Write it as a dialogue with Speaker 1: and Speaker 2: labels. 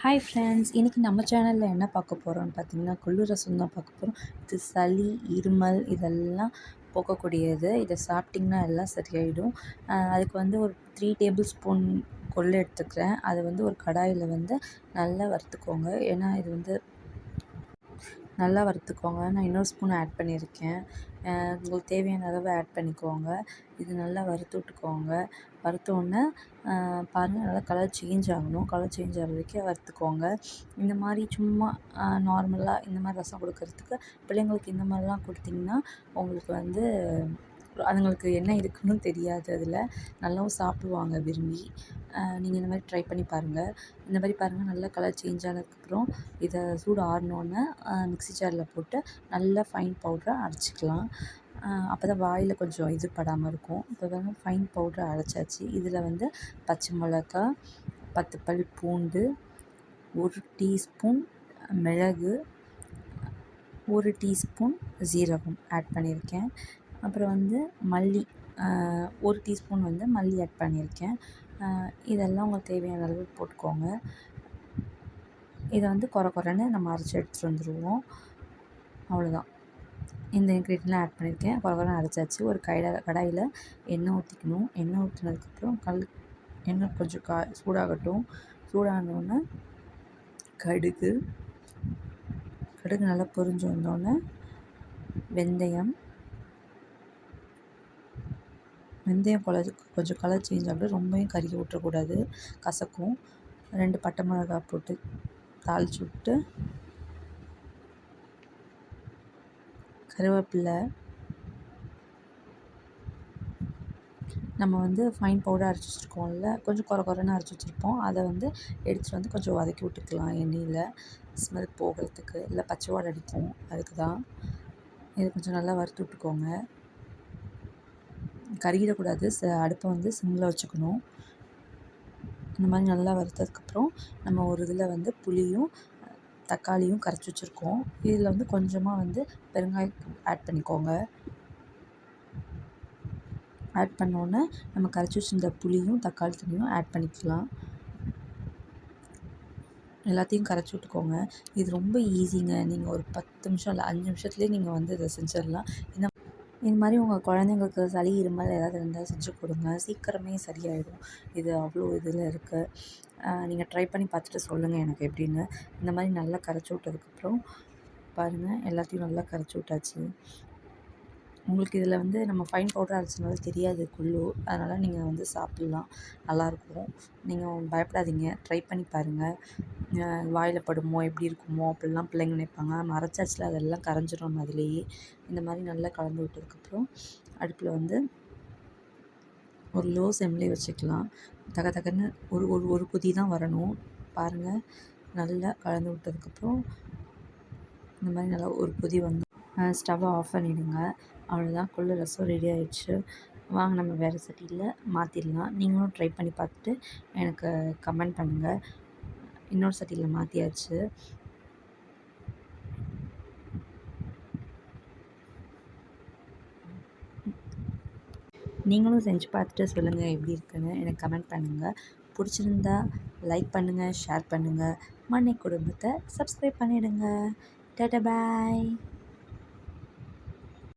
Speaker 1: Hi friends இன்றைக்கி நம்ம சேனலில் என்ன பார்க்க போகிறோம்னு பார்த்தீங்கன்னா கொள்ளு ரசம் தான் பார்க்க போகிறோம் இது சளி இருமல் இதெல்லாம் போக்கக்கூடியது. இதை சாப்பிட்டிங்கன்னா எல்லாம் சரியாயிடும். அதுக்கு வந்து ஒரு த்ரீ டேபிள் ஸ்பூன் கொள்ளு எடுத்துக்கிறேன். அதை வந்து ஒரு கடாயில் வந்து நல்லா வறுத்துக்கோங்க. ஏன்னா இது வந்து நல்லா வறுத்துக்கோங்க. நான் இன்னொரு ஸ்பூன் ஆட் பண்ணியிருக்கேன். உங்களுக்கு தேவையான அளவு ஆட் பண்ணிக்கோங்க. இது நல்லா வறுத்து விட்டுக்கோங்க. வறுத்தோடனே பாருங்கள் நல்லா கலர் சேஞ்ச் ஆகணும். கலர் சேஞ்ச் ஆகிற வரைக்கும் வறுத்துக்கோங்க. இந்த மாதிரி சும்மா நார்மலாக இந்த மாதிரி ரசம் கொடுக்கறதுக்கு பிள்ளைங்களுக்கு இந்த மாதிரிலாம் கொடுத்தீங்கன்னா உங்களுக்கு வந்து அதுங்களுக்கு என்ன இருக்குன்னு தெரியாது அதில். நல்லாவும் சாப்பிடுவாங்க விரும்பி. நீங்கள் இந்த மாதிரி ட்ரை பண்ணி பாருங்கள் இந்த மாதிரி பாருங்கள் நல்லா கலர் சேஞ்ச் ஆனதுக்கப்புறம் இதை சூடு ஆறினோன்னே மிக்ஸி ஜாரில் போட்டு நல்லா ஃபைன் பவுடராக அரைச்சிக்கலாம். அப்போ தான் வாயில் கொஞ்சம் இது படாமல் இருக்கும். இப்போ வந்து ஃபைன் பவுட்ரு அரைச்சாச்சு. இதில் வந்து பச்சை மிளகா பத்து பல் பூண்டு ஒரு டீஸ்பூன் மிளகு ஒரு டீஸ்பூன் ஜீரகம் ஆட் பண்ணியிருக்கேன். அப்புறம் வந்து மல்லி ஒரு டீஸ்பூன் வந்து மல்லி ஆட் பண்ணியிருக்கேன். இதெல்லாம் உங்களுக்கு தேவையான அளவு போட்டுக்கோங்க. இதை வந்து குறை குறைன்னு நம்ம அரைச்சி எடுத்துகிட்டு வந்துடுவோம் அவ்வளோதான் இந்த இன்க்ரீடியன்ட்லாம் ஆட் பண்ணியிருக்கேன். குறை கொரன்னு அரைச்சாச்சு. ஒரு கடாயில் கடாயில் எண்ணெய் ஊற்றிக்கணும் எண்ணெய் ஊற்றினதுக்கப்புறம் கல் எண்ணெய் கொஞ்சம் கா சூடாகட்டும். சூடானோடனே கடுகு கடுகு நல்லா பொரிஞ்சு வந்தோடனே வெந்தயம் வெந்தயம் கலர் கொஞ்சம் கலர் சேஞ்ச் ஆகிடும் ரொம்பவும் கருகி விட்டுறக்கூடாது. கசக்கும். ரெண்டு பட்டை மிளகா போட்டு தாளித்து விட்டு கருவேப்பிலை. நம்ம வந்து ஃபைன் பவுடர் அரைச்சி வச்சுருக்கோம்ல. கொஞ்சம் குறை குறைன்னு அரைச்சி வச்சுருப்போம். அதை வந்து எடுத்துகிட்டு வந்து கொஞ்சம் வதக்கி விட்டுக்கலாம். எண்ணெயில் ஸ்மெல் போகிறதுக்கு. இல்லை பச்சை வாடை அடிக்கும். அதுக்கு தான் இது கொஞ்சம் நல்லா வறுத்து விட்டுக்கோங்க. கருகிடக்கூடாது. ச அடுப்பை வந்து சிம்மில் வச்சுக்கணும். இந்த மாதிரி நல்லா வறுத்ததுக்கப்புறம் நம்ம ஒரு இதில் வந்து புளியும் தக்காளியும் கரைச்சி வச்சுருக்கோம். இதில் வந்து கொஞ்சமாக வந்து பெருங்காயம் ஆட் பண்ணிக்கோங்க. ஆட் பண்ணோன்னே நம்ம கரைச்சி வச்சுருந்த புளியும் தக்காளி தண்ணியும் ஆட் பண்ணிக்கலாம். எல்லாத்தையும் கரைச்சி விட்டுக்கோங்க. இது ரொம்ப ஈஸிங்க நீங்கள் ஒரு பத்து நிமிஷம் இல்லை அஞ்சு நிமிஷத்துலேயே நீங்கள் வந்து இதை செஞ்சிடலாம். இந்த இது மாதிரி உங்கள் குழந்தைங்களுக்கு சளி இருமல் ஏதாவது இருந்தால் செஞ்சு கொடுங்க. சீக்கிரமே சரியாயிடும். இது அவ்வளோ இதில் இருக்குது நீங்கள் ட்ரை பண்ணி பார்த்துட்டு சொல்லுங்கள் எனக்கு எப்படின்னு. இந்த மாதிரி நல்லா கரைச்சி விட்டதுக்கப்புறம் பாருங்கள் எல்லாத்தையும் நல்லா கரைச்சி விட்டாச்சு. உங்களுக்கு இதில் வந்து நம்ம ஃபைன் பவுடர் அரைச்சனால தெரியாது குள்ளு. அதனால் நீங்கள் வந்து சாப்பிட்லாம். நல்லாயிருக்கும். நீங்கள் பயப்படாதீங்க. ட்ரை பண்ணி பாருங்கள் வாயில் படுமோ எப்படி இருக்குமோ அப்படிலாம் பிள்ளைங்க நினைப்பாங்க. நம்ம அரைச்சாச்சுல அதெல்லாம் கரைஞ்சிரும் அதிலேயே. இந்த மாதிரி நல்லா கலந்து விட்டதுக்கப்புறம் அடுப்பில் வந்து ஒரு லோ செம்லேயே வச்சுக்கலாம். தக தகன்னு ஒரு ஒரு ஒரு கொதி தான் வரணும். பாருங்கள் நல்லா கலந்து விட்டதுக்கப்புறம் இந்த மாதிரி நல்லா ஒரு கொதி வந்து ஸ்டவ்வை ஆஃப் பண்ணிவிடுங்க அவ்வளோதான் கொள்ளு ரசம் ரெடி ஆகிடுச்சு வாங்க நம்ம வேறு சட்டியில் மாற்றிடலாம் நீங்களும் ட்ரை பண்ணி பார்த்துட்டு எனக்கு கமெண்ட் பண்ணுங்கள் இன்னொரு சட்டியில் மாற்றியாச்சு நீங்களும் செஞ்சு பார்த்துட்டு சொல்லுங்கள் எப்படி இருக்குன்னு எனக்கு கமெண்ட் பண்ணுங்கள் பிடிச்சிருந்தா லைக் பண்ணுங்கள் ஷேர் பண்ணுங்கள் மண்ணை குடும்பத்தை சப்ஸ்கிரைப் பண்ணிவிடுங்க டாட்டா பாய்